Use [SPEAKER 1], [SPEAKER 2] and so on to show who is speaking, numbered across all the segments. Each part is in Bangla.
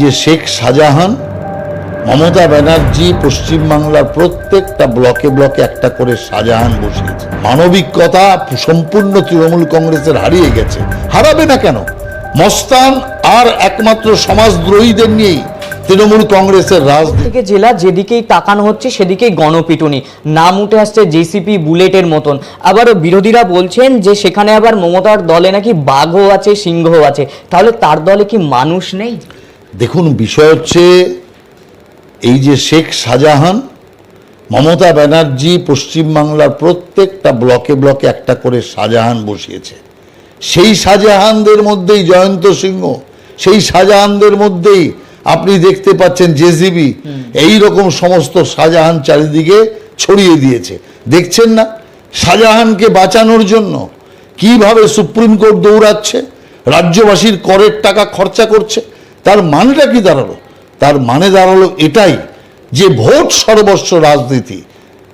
[SPEAKER 1] যে শেখ শাহজাহান, মমতা ব্যানার্জি পশ্চিমবাংলার প্রত্যেকটা ব্লকে ব্লকে একটা করে শাহজাহান বসিয়েছে। মানবিকতা সম্পূর্ণ তৃণমূল কংগ্রেসের হারিয়ে গেছে। হারাবে না কেন? মস্তান আর একমাত্র সমাজদ্রোহীদের নিয়েই তৃণমূল কংগ্রেসের রাজনীতি।
[SPEAKER 2] জেলা যেদিকেই তাকানো হচ্ছে, সেদিকেই গণপিটুনি। নাম উঠে আসছে জেসিপি বুলেটের মতন। আবার বিরোধীরা বলছেন যে সেখানে আবার মমতার দলে নাকি বাঘও আছে, সিংহও আছে। তাহলে তার দলে কি মানুষ নেই?
[SPEAKER 1] দেখুন বিষয় হচ্ছে এই যে শেখ শাহজাহান মমতা ব্যানার্জি পশ্চিমবাংলার প্রত্যেকটা ব্লকে ব্লকে একটা করে শাহজাহান বসিয়েছে। সেই শাহজাহানদের মধ্যেই জয়ন্ত সিংহ সেই শাহজাহানদের মধ্যেই আপনি দেখতে পাচ্ছেন জেসিবি এই রকম সমস্ত শাহজাহান চারিদিকে ছড়িয়ে দিয়েছে। দেখছেন না? শাহজাহানকে বাঁচানোর জন্য কীভাবে সুপ্রিম কোর্ট দৌড়াচ্ছে? রাজ্যবাসীর করের টাকা খরচা করছে? তার মানেটা কি দাঁড়াল? তার মানে দাঁড়াল এটাই যে ভোট সর্বস্ব রাজনীতি।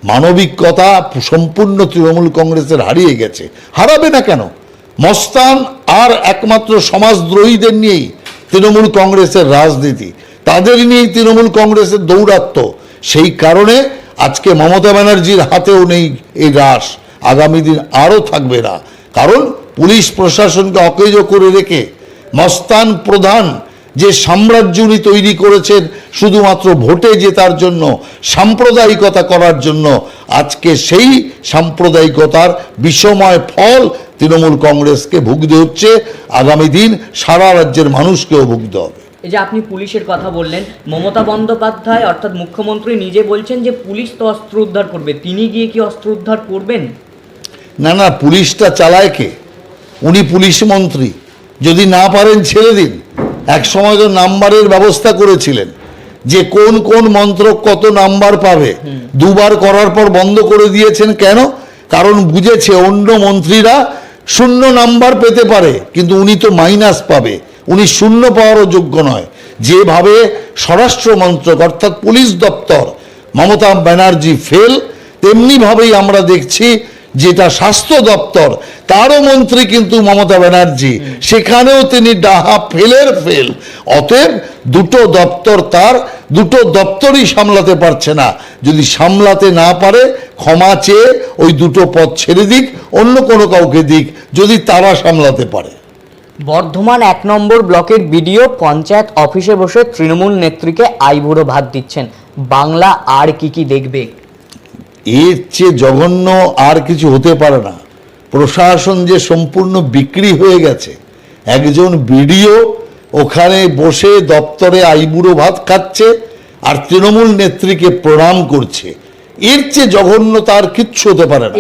[SPEAKER 1] মানবিকতা সম্পূর্ণ তৃণমূল কংগ্রেসের হারিয়ে গেছে। হারাবে না কেন? মস্তান আর একমাত্র সমাজদ্রোহীদের নিয়েই তৃণমূল কংগ্রেসের রাজনীতি। তাদের নিয়েই তৃণমূল কংগ্রেসের দৌরাত্ম। সেই কারণে আজকে মমতা ব্যানার্জির হাতেও নেই এই রাস আগামী দিন আরও থাকবে না। কারণ পুলিশ প্রশাসনকে অকেজ করে রেখে মস্তান প্রধান যে সাম্রাজ্য উনি তৈরি করেছেন শুধুমাত্র ভোটে জেতার জন্য সাম্প্রদায়িকতা করার জন্য আজকে সেই সাম্প্রদায়িকতার বিষময় ফল তৃণমূল কংগ্রেসকে ভুগতে হচ্ছে। আগামী দিন সারা রাজ্যের মানুষকেও ভুগতে হবে।
[SPEAKER 2] এই যে আপনি পুলিশের কথা বললেন মমতা বন্দ্যোপাধ্যায় অর্থাৎ মুখ্যমন্ত্রী নিজে বলছেন যে পুলিশ তো অস্ত্র উদ্ধার করবে তিনি গিয়ে কি অস্ত্র উদ্ধার করবেন?
[SPEAKER 1] না না পুলিশটা চালায় কে? উনি পুলিশ মন্ত্রী। যদি না পারেন ছেড়ে দিন। এক সময় তো নাম্বারের ব্যবস্থা করেছিলেন যে কোন কোন মন্ত্রক কত নাম্বার পাবে। দুবার করার পর বন্ধ করে দিয়েছেন কেন? কারণ বুঝেছে অন্য মন্ত্রীরা শূন্য নাম্বার পেতে পারে, কিন্তু উনি তো মাইনাস পাবে। উনি শূন্য পাওয়ারও যোগ্য নয়। যেভাবে স্বরাষ্ট্র মন্ত্রক অর্থাৎ পুলিশ দপ্তর মমতা ব্যানার্জি ফেল তেমনিভাবেই আমরা দেখছি যেটা স্বাস্থ্য দপ্তর, তারও মন্ত্রী কিন্তু মমতা ব্যানার্জি। সেখানেও তিনি ডাহা ফেলের ফেল। অতএব দুটো দপ্তর তার, দুটো দপ্তরই সামলাতে পারছে না। যদি সামলাতে না পারে, ক্ষমা চেয়ে ওই দুটো পদ ছেড়ে দিক, অন্য কোনো কাউকে দিক, যদি তারা সামলাতে পারে।
[SPEAKER 2] বর্ধমান এক নম্বর ব্লকের বিডিও পঞ্চায়েত অফিসে বসে তৃণমূল নেত্রীকে আইবুড়ো ভাত দিচ্ছেন। বাংলা আর কি কি দেখবে?
[SPEAKER 1] এর চেয়ে জঘন্য আর কিছু হতে পারে না। প্রশাসন যে সম্পূর্ণ বিক্রি হয়ে গেছে, একজন বিডিও ওখানে বসে দপ্তরে আইবুড়ো ভাত খাচ্ছে আর তৃণমূল নেত্রীকে প্রণাম করছে, এর চেয়ে জঘন্য তার কিচ্ছু হতে পারে না।